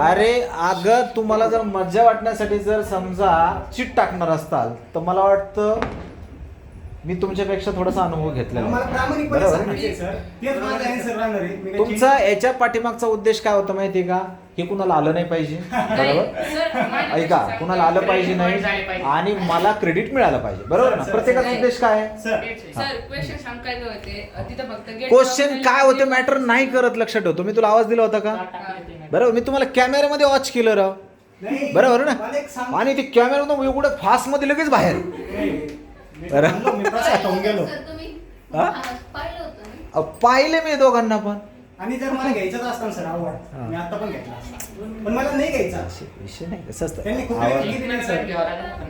अरे अगं तुम्हाला जर मज्जा वाटण्यासाठी जर समजा चिट टाकणार असताल तर मला वाटतं मी तुमच्यापेक्षा थोडासा अनुभव घेतलेला तुमचा याच्या पाठीमागचा उद्देश काय होता माहितीये का? हे कुणाला आलं नाही पाहिजे? बरोबर? ऐका कुणाला आलं पाहिजे नाही आणि मला क्रेडिट मिळालं पाहिजे. बरोबर ना? प्रत्येकाचा. उद्देश काय आहे? सर. सर क्वेश्चन सांगायचे होते तिथं फक्त गेट क्वेश्चन काय होते मॅटर नाही करत लक्षात ठेवतो मी तुला आवाज दिला होता का? बरोबर मी तुम्हाला कॅमेऱ्यामध्ये वॉच केलं राव. बरोबर ना? आणि ते कॅमेरा एवढं फास्टमध्ये लगेच बाहेर. हा? पाहिलं होतं ना? अहो, पाहिले मी दोघांना पण. आणि जर मला घ्यायचाच असता ना सर हा. आवड मी आता पण घेतला असता. पण मला नाही घ्यायचा. विषय नाही. कसं त्यांनी खूप आवाज- केली नाही सर.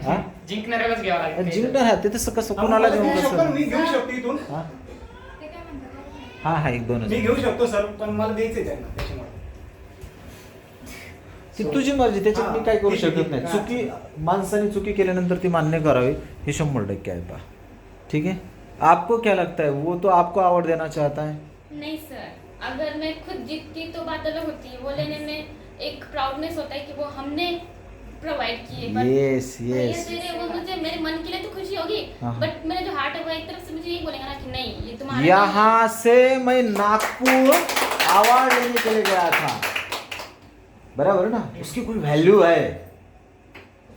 हा? जिंकणाऱ्यालाच घ्यावं लागतं जिंकणार हा ते तसं कसं कुणाला मला देऊ शकतो मी घेऊ शकतो इथून. हा? ते काय म्हणतात? हा हा एक दोनच. मी घेऊ शकतो सर पण मला त्यांना त्याच्यामुळे. ती तुझी मर्जी त्याच्यात मी काय करू ठीक आहे, शकत ठीक नाही. आहे. चुकी माणसाने चुकी केल्यानंतर ती मान्य करावी हे शंभर टक्के आहे पा ठीक है आपको क्या लगता है? वो तो आपको अवार्ड देना चाहता है? नहीं सर. अगर मैं खुद जीतती तो बात अलग होती है वो लेने में एक प्राउडनेस होता है कि वो हमने प्रोवाइड किए यस यस तेरे वो मुझे मेरे मन के लिए तो खुशी होगी हाँ। बट मेरा जो हार्ट है वो एक तरफ़ से मुझे यही बोलेगा ना कि नहीं ये तुम्हारा यहाँ से मैं नागपुर अवार्ड लेने के लिए गया था। बराबर ना? उसकी कोई वैल्यू है?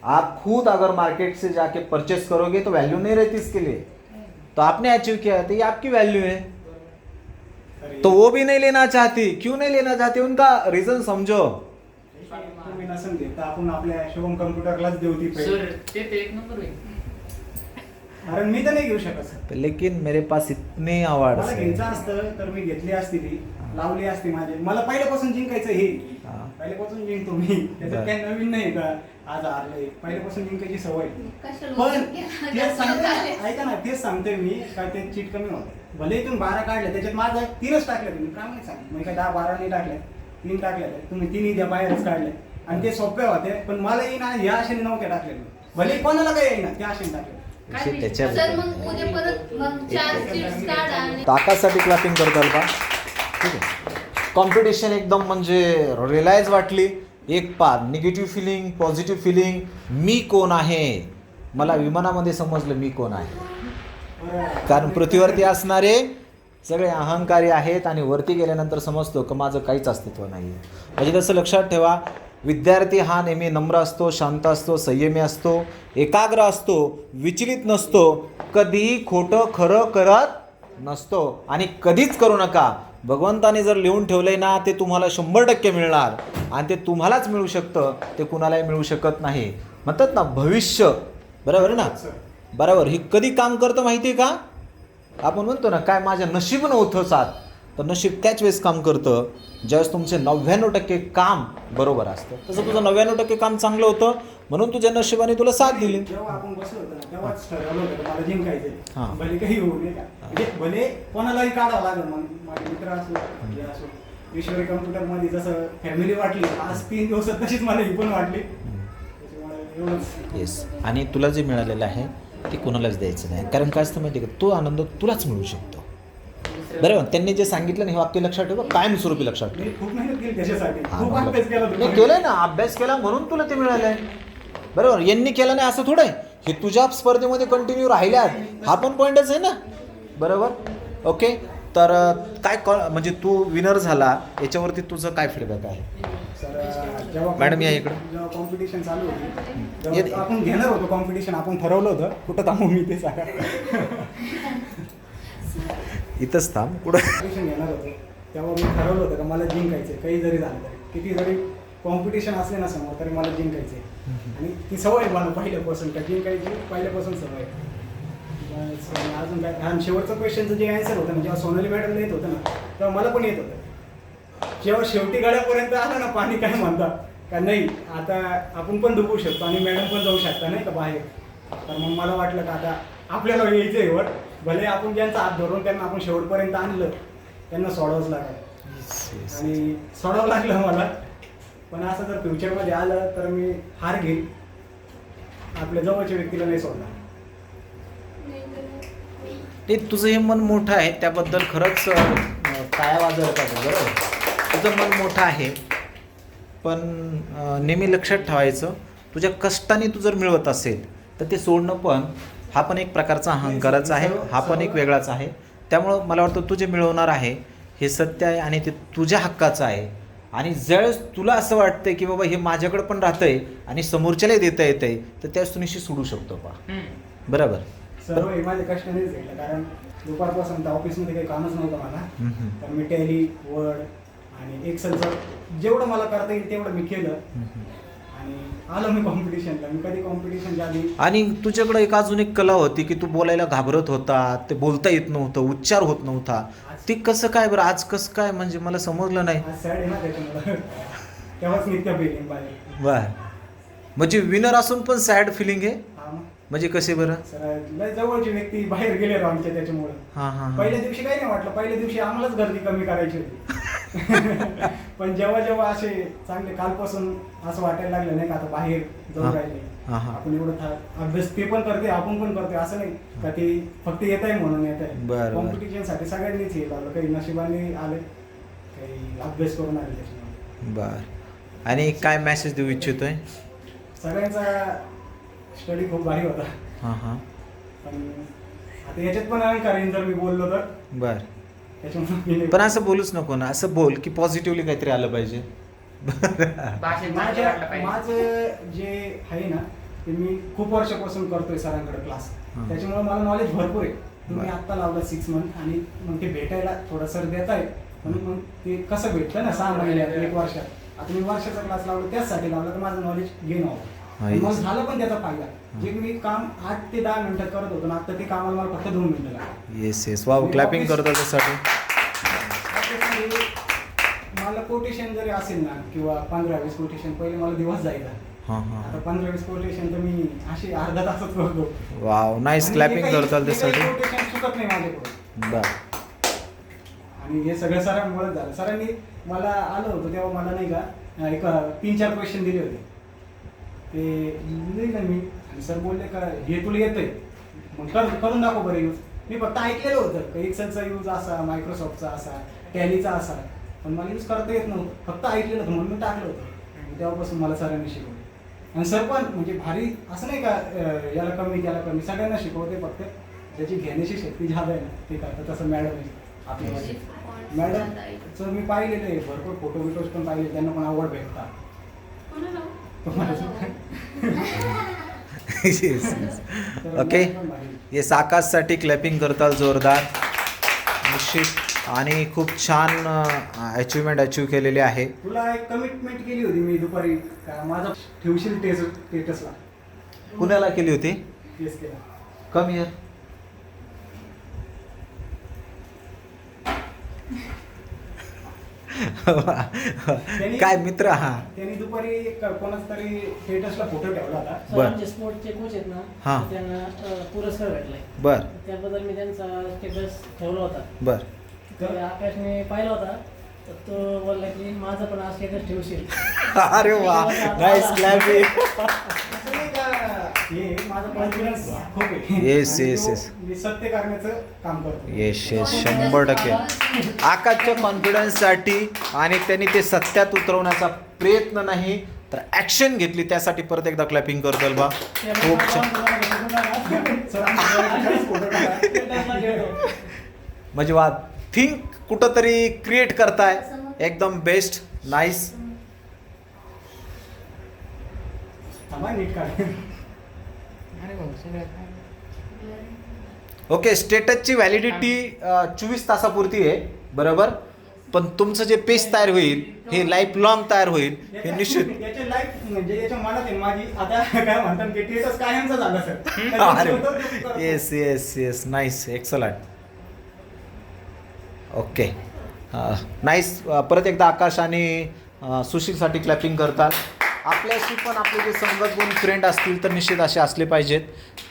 आप खुद अगर मार्केट से जाके परचेस करोगे तो वैल्यू नहीं रहती इसके लिए। तो आपने अचीव किया है तो ये आपकी वैल्यू है। तो वो भी नहीं लेना चाहती। क्यों नहीं लेना चाहती? उनका रीजन समझो। तुम्ही नसेल देत तर आपण आपल्या शुभम कम्प्युटरलाच देऊ ती सर पहिले ते ते एक नंबर होईल. कारण मी तर नाही घेऊ शकत सर लेकिन मेरे पास इतने अवार्ड मला घ्यायचं असतं तर मी घेतली असती ती. लावली असती माझी. मला पहिल्यापासून जिंकायचं हे. पहिल्यापासून जिंकतो मी. त्याच्यात बरं. काही नवीन नाही का? आज हारले पहिल्यापासून जिंकायची सवय. पण? तेच सांगते. ऐका ना तेच सांगते मी काय ते चीट कमी होते. भले इथून बारा काढले त्याच्यात माझं तीनच टाकले तुम्ही प्रामाणिक सांग मी काय दहा बारा नाही टाकले तीन टाकले तुम्ही तिन्ही द्या बाहेरच काढले. आणि ते सोपे होते पण मला येईना ह्या आशेने नव्हते टाकले. भले कोणाला काय येईना त्या आशेने टाकले सर मग उद्या परत मग चार सीट्स काढा आणि ताकासाठी क्लॅपिंग करताल का? ठीक आहे. कॉम्पिटिशन एकदम म्हणजे रिलायन्स वाटली. एक पार निगेटिव्ह फिलिंग पॉझिटिव्ह फिलिंग मी कोण आहे? मला विमानामध्ये समजलं मी कोण आहे. कारण पृथ्वीवरती असणारे सगळे अहंकारी आहेत आणि वरती गेल्यानंतर समजतो की माझं काहीच अस्तित्व नाही आहे म्हणजे तसं लक्षात ठेवा विद्यार्थी हा नेहमी नम्र असतो शांत असतो संयमी असतो एकाग्र असतो विचलित नसतो कधीही खोटं खरं करत नसतो आणि कधीच करू नका. भगवंताने जर लिहून ठेवलंय ना ते तुम्हाला शंभर टक्के मिळणार आणि ते तुम्हालाच मिळू शकतं ते कुणालाही मिळू शकत नाही. म्हणतात ना भविष्य. बरोबर ना? बरोबर ही कधी काम करतं माहिती आहे का? आपण म्हणतो ना काय माझ्या नशीब नव्हतं साथ तर नशीब त्याच वेळेस काम करतं ज्यावेळेस तुमचे नव्याण्णव टक्के काम बरोबर असतं. तसं तुझं नव्याण्णव टक्के काम चांगलं होतं म्हणून तुझ्या नशिबाने तुला साथ दिली. म्हणजे ईश्वरी कम्प्युटरमध्ये जसं फॅमिली वाटली आज तीन दिवसात तशीच मला ही पण वाटली. येस आणि तुला जे मिळालेलं आहे ते कोणालाच द्यायचं नाही. कारण काय असतं माहिती का? तो आनंद तुलाच मिळू शकतो. बरोबर त्यांनी जे सांगितलं ना हे वाक्य लक्षात ठेवा कायमस्वरूपी लक्षात ठेव? हा, केला. केलंय ना. अभ्यास केला म्हणून तुला ते मिळालंय. बरोबर यांनी केलं नाही असं थोडं आहे. हे तुझ्या स्पर्धेमध्ये कंटिन्यू राहिल्यात. हा पण पॉईंटच आहे ना. बरोबर? ओके तर काय क- म्हणजे तू विनर झाला याच्यावरती तुझं काय फीडबॅक आहे? मॅडम, या इकडं. जेव्हा कॉम्पिटिशन चालू होती येत- तेव्हा आपण घेणार होतो कॉम्पिटिशन आपण ठरवलं होतं. कुठं थांबू मी ते सांगा. इथंच थांब कुठं? कॉम्पिटिशन घेणार होतो. तेव्हा मी ठरवलं होतं का मला जिंकायचं काही जरी झालं तरी. किती जरी कॉम्पिटिशन असले ना समोर तरी मला जिंकायचं आणि ती सवय आहे मला पहिल्यापासून का जिंकायची पहिल्यापासून सवय आहे. अजून काय? आणि शेवटचं क्वेश्चनचं जे आन्सर होतं ना जेव्हा सोनाली मॅडमला येत होतं ना तेव्हा मला पण येत होतं. जेव्हा शेवटी गळ्यापर्यंत आलं ना पाणी काय म्हणतात का नाही आता आपण पण डुबू शकतो आणि मॅडम पण जाऊ शकता नाही का बाहेर? तर मग मला वाटलं का आता आपल्याला यायचं आहे वर भले आपण ज्यांचा हात धरून त्यांना आपण शेवटपर्यंत आणलं त्यांना सोडावंच लागलं. आणि सोडावं लागलं मला. पण असं जर फ्युचरमध्ये आलं तर मी हार घेईन. आपल्या जवळच्या व्यक्तीला नाही सोडणार. ते तुझं हे मन मोठं आहे त्याबद्दल खरंच टाळ्या वाजवत आहे बरोबर? तुझं मन मोठं आहे पण नेहमी लक्षात ठेवायचं तुझ्या कष्टाने तू जर मिळवत असेल तर ते सोडणं पण हा पण एक प्रकारचा अहंकारच आहे हा पण एक वेगळाच आहे. त्यामुळं मला वाटतं तू जे मिळवणार आहे हे सत्य आहे आणि ते तुझ्या हक्काचं आहे. आणि ज्यावेळेस तुला असं वाटतंय की बाबा हे माझ्याकडे पण राहतंय आणि समोरच्याला देता येतंय तर त्यावेळेस तू निश्चित सोडू शकतो हम्म. बरोबर? सर्व हे माझ्या कष्टानेच घेतलं कारण दुपारपासून तर ऑफिसमध्ये काही कामच नव्हतं मला. तर मी टॅली वर्ड आणि एक्सेलचं जेवढं मला करता येईल तेवढं मी केलं. आणि आलो मी कॉम्पिटिशनला मी कधी कॉम्पिटिशनच्या आधी आणि तुझ्याकडे एक अजून एक कला होती की तू बोलायला घाबरत होता ते बोलता येत नव्हतं उच्चार होत नव्हता. ते कसं काय बरं? आज कसं काय? म्हणजे मला समजलं नाही. आज सॅड आहे ना त्याच्यामुळं. तेव्हाच नित्य फिलिंग बर म्हणजे विनर असून पण सॅड फिलिंग आहे? हा म्हणजे कसे बरं? सर लय जवळची व्यक्ती बाहेर गेले राव आमच्या त्याच्यामुळं. हां हां हां. पहिल्या दिवशी काही नाही वाटलं. पहिल्या दिवशी आम्हालाच गर्दी कमी करायची होती. पण जेव्हा जेव्हा असे चांगले कालपासून असं वाटायला लागलं नाही का आता बाहेर हा. जाऊन राहिले. हा, हा. आपण एवढं था- अभ्यास ते पण करते आपण पण करते असं नाही का ते फक्त येत आहे म्हणून येत आहे बरं. कॉम्पिटिशनसाठी सगळ्यांनीच हे लावलं. काही नशिबाने आले काही अभ्यास करून आले त्याच्यामुळे. बर. आणि काय मेसेज देऊ इच्छितोय? सगळ्यांचा स्टडी खूप भारी होता. हां हां. पण आता याच्यात पण अहंकार येईन जर मी बोललो तर. बर. त्याच्यामुळे मी पण असं बोलूच नको ना असं बोल की पॉझिटिव्हली काहीतरी आलं पाहिजे. भाषेत चांगलं माझ्या वाटलं पाहिजे. माझं जे आहे ना ते मी खूप वर्षापासून करतोय सरांकडे क्लास हा. त्याच्यामुळे मला नॉलेज भरपूर आहे. तुम्ही बरं. आत्ता लावलं सिक्स मंथ आणि मग ते भेटायला थोडं सर देत आहे म्हणून मग ते कसं भेटतं ना सहा महिन्यात एक वर्षात. आता मी वर्षाचा क्लास लावला त्याचसाठी लावला तर माझं नॉलेज गेन व्हावं. मग झालं पण त्याचा फायदा. जे मी काम आठ ते दहा मिनिटात करत होतो ना आता ते कामाला मला फक्त दोन मिनिटं लागले येस येस वा क्लॅपिंग करतो त्यासाठी मला कोटेशन जरी असेल ना किंवा पंधरा वीस कोटेशन पहिले मला दिवस जायचा. हां हां. आता पंधरा वीस कोटेशन तर मी अशी अर्धा तासच करतो. वाव नाईस क्लॅपिंग त्यासाठी. चुकत नाही माझ्याकडून बर. आणि हे सगळं सरांमुळे झालं. सरांनी मला आलं होतं तेव्हा मला नाही का एक तीन चार क्वेश्चन दिले होते. ते नाही ना मी? आणि सर बोलले का हे तुला येतंय. मग कर करून दाखव बरं यूज मी फक्त ऐकलेलं होतं का एक्सेलचा यूज असा मायक्रोसॉफ्टचा असा टॅलीचा असा. पण मला यूज करता येत नव्हतं. फक्त ऐकलेलं होतं म्हणून मी टाकलं होतं. तेव्हापासून मला सरांनी शिकवलं. आणि सर पण म्हणजे भारी असं नाही का याला कमी त्याला कमी सगळ्यांना शिकवते फक्त. त्याची घेण्याची शक्ती झालं आहे ना ते करतात. तसं मॅडम आहे. आपल्यामध्ये मॅडम मी पाहिलेलं आहे भरपूर फोटो बिटोज पण पाहिले त्यांना पण आवड भेटतात. येस येस ओके येस आकाशसाठी क्लॅपिंग करताल जोरदार. निश्चित. आणि खूप छान अचिव्हमेंट अचीव केलेली आहे. तुला एक कमिटमेंट केली होती मी दुपारी. माझा ठेवशील टेस स्टेटसला कुणाला केली होती? केस केला. कम इयर काय मित्र हा. त्यांनी दुपारी एक कोणाचा तरी स्टेटसला फोटो ठेवला होता. बर. सर आमचे स्पोर्टचे कोच आहेत ना हा. त्यांना अ, पुरस्कार भेटलाय. बर. त्याबद्दल मी त्यांचा स्टेटस ठेवला होता. बर. तर? आकाशने पाहिला होता. तर तो बोलला की माझं पण आज स्टेटस ठेवशील. अरे वा. नाईस क्लॅपिंग माझा कॉन्फिडन्स खूप आहे Yes, आणि yes, तो yes. मी सत्य करण्याचं काम करतो येस येस शंभर टक्के. आकाशच्या कॉन्फिडन्ससाठी आणि त्यांनी ते सत्यात उतरवण्याचा प्रयत्न नाही तर ॲक्शन घेतली. त्यासाठी परत एकदा क्लॅपिंग करतो बा. खूप छान. म्हणजे वा थिंक कुठंतरी क्रिएट करताय. एकदम बेस्ट नाईस नीट अरे भाऊ सगळं ओके स्टेटसची व्हॅलिडिटी चोवीस तासापुरती आहे बरोबर? पण तुमचं जे पेज तयार होईल हे लाईफ लॉंग तयार होईल हे निश्चित. म्हणजे yes yes yes nice excellent okay nice परत एकदा आकाश आणि सुशीलसाठी क्लॅपिंग करतात. आपल्याशी पण आपले जे संगत गुण फ्रेंड असतील तर निश्चित असे असले पाहिजेत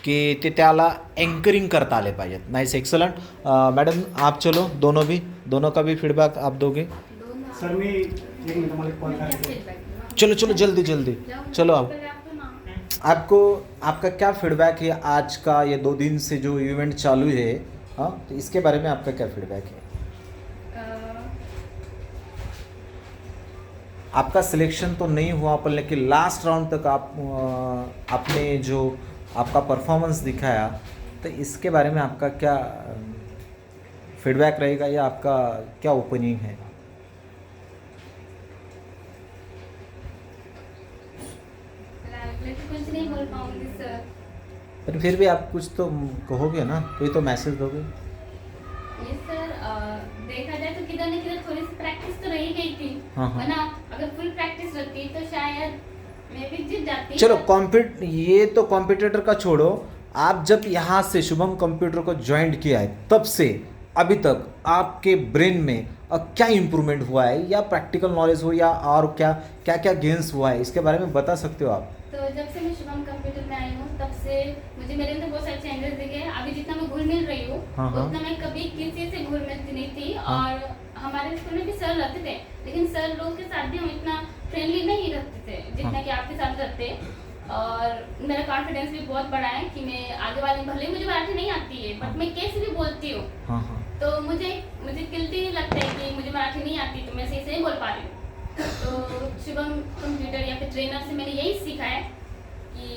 की ते त्याला एंकरिंग करता आले पाहिजेत. नाईस एक्सलंट मैडम आप चलो दोनों भी दोनों का भी फीडबैक आप दोगे? सर मी एक मिनिट मला कॉल करायचा आहे. चलो चलो जल्दी जल्दी. चलो आप. आपको आपका क्या फीडबैक है आज का ये दो दिन से जो इवेंट चालू है हाँ तो इसके बारे में आपका क्या फीडबैक है? आपका सिलेक्शन तो नहीं हुआ पर लेकिन लास्ट राउंड तक आप आपने जो आपका परफॉर्मेंस दिखाया तो इसके बारे में आपका क्या फीडबैक रहेगा या आपका क्या ओपिनियन है? मैं कुछ नहीं बोल पाऊँगी सर पर फिर भी आप कुछ तो कहोगे ना कोई तो मैसेज दोगे। सर देखा जाए तो किधर न किधर थोड़ी सी प्रैक्टिस तो रही गई थी। हाँ, हाँ। वरना अगर फुल प्रैक्टिस रहती तो शायद मैं भी जीत जाती। चलो कॉम्प्यूट ये तो कॉम्पिटेटर का छोड़ो। आप जब यहाँ से शुभम कंप्यूटर को ज्वाइन किया है तब से अभी तक आपके ब्रेन में क्या इम्प्रूवमेंट हुआ है या प्रैक्टिकल नॉलेज हो या और क्या क्या क्या गेंस हुआ है इसके बारे में बता सकते हो आप तो जब से मैं शुभम कंप्यूटर में आई हूँ तब से मुझे मेरे अंदर बहुत सारे चेंजेस दिखे हैं अभी जितना मैं घुल मिल रही हूँ हाँ, हाँ। उतना मैं कभी किसी से घुल मिलती नहीं थी हाँ। और हमारे स्कूल में भी सर रहते थे लेकिन सर लोग के साथ भी हम इतना फ्रेंडली नहीं रहते थे जितना हाँ। कि आपके साथ रहते और मेरा कॉन्फिडेंस भी बहुत बढ़ा है कि मैं आगे वाले भले मुझे मराठी नहीं आती है हाँ। बट मैं कैसे भी बोलती हूँ हाँ हाँ तो मुझे मुझे गिल्टी नहीं लगता है कि मुझे मराठी नहीं आती तो मैं सही से नहीं बोल पा रही हूँ। तो शुभम कंप्यूटर या फिर ट्रेनर से मैंने यही सीखा है कि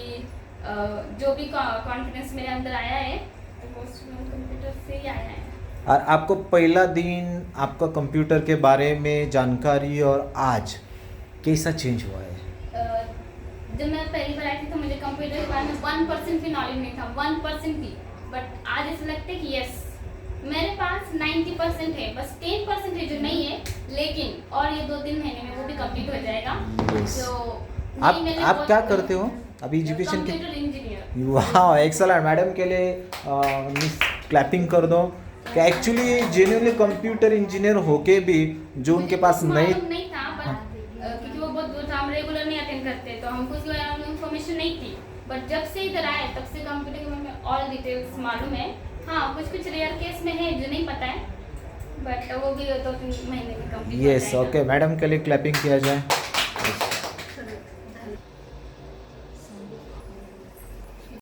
जो भी कॉन्फिडेंस मेरे अंदर आया है तो वो शुभम कंप्यूटर से ही आया है। और आपको पहला दिन आपका कंप्यूटर के बारे में जानकारी और आज कैसा चेंज हुआ है? जब मैं पहली बार आई थी तो मुझे कंप्यूटर के बारे में वन परसेंट भी नॉलेज नहीं था वन परसेंट भी बट आज ऐसा लगता है कि यस मेरे पास नाइन्टी परसेंट है बस टेन परसेंट है जो नहीं है लेकिन और ये दो तीन महीने में वो भी कंप्लीट हो जाएगा। Yes. तो आप आप क्या करते हो? अभी एजुकेशन के वाह एक्सलेंट मैडम के लिए मिस क्लैपिंग कर दो। कि एक्चुअली जेन्युइनली कंप्यूटर इंजीनियर होके भी जो उनके पास नहीं नहीं था बट क्योंकि वो बहुत दूर था हम रेगुलर नहीं अटेंड करते तो हमको उसके बारे में इन्फॉर्मेशन नहीं थी। बट जब से इधर आए तब से कंप्यूटर के बारे में ऑल डिटेल्स मालूम है। हाँ कुछ कुछ रेयर केस में है जो नहीं पता है बट वो भी तीन महीने में कंप्लीट यस ओके मैडम के लिए क्लैपिंग किया जाए।